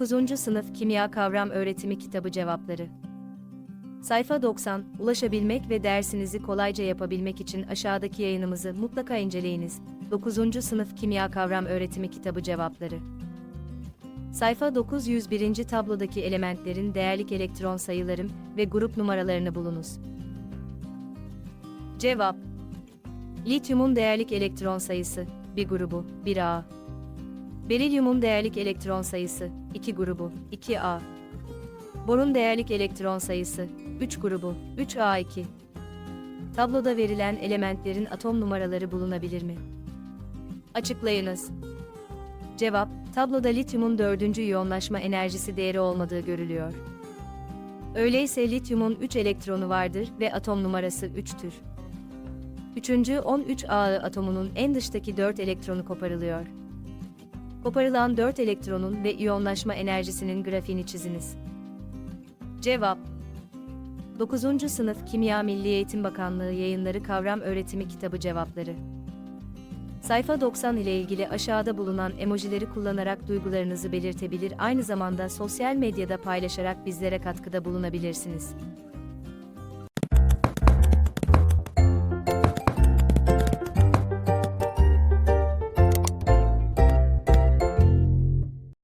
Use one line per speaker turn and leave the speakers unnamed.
9. Sınıf Kimya Kavram Öğretimi Kitabı Cevapları Sayfa 90, ulaşabilmek ve dersinizi kolayca yapabilmek için aşağıdaki yayınımızı mutlaka inceleyiniz. 9. Sınıf Kimya Kavram Öğretimi Kitabı Cevapları Sayfa 901. tablodaki elementlerin değerlik elektron sayılarım ve grup numaralarını bulunuz. Cevap Lityumun değerlik elektron sayısı, bir grubu, 1A. Berilyumun değerlik elektron sayısı, 2 grubu, 2A. Borun değerlik elektron sayısı, 3 grubu, 3A2. Tabloda verilen elementlerin atom numaraları bulunabilir mi? Açıklayınız. Cevap, tabloda lityumun dördüncü iyonlaşma enerjisi değeri olmadığı görülüyor. Öyleyse lityumun 3 elektronu vardır ve atom numarası 3'tür. Üçüncü 13 A atomunun en dıştaki 4 elektronu koparılıyor. Koparılan 4 elektronun ve iyonlaşma enerjisinin grafiğini çiziniz. Cevap 9. Sınıf Kimya Milli Eğitim Bakanlığı Yayınları Kavram Öğretimi Kitabı Cevapları Sayfa 90 ile ilgili aşağıda bulunan emojileri kullanarak duygularınızı belirtebilir aynı zamanda sosyal medyada paylaşarak bizlere katkıda bulunabilirsiniz.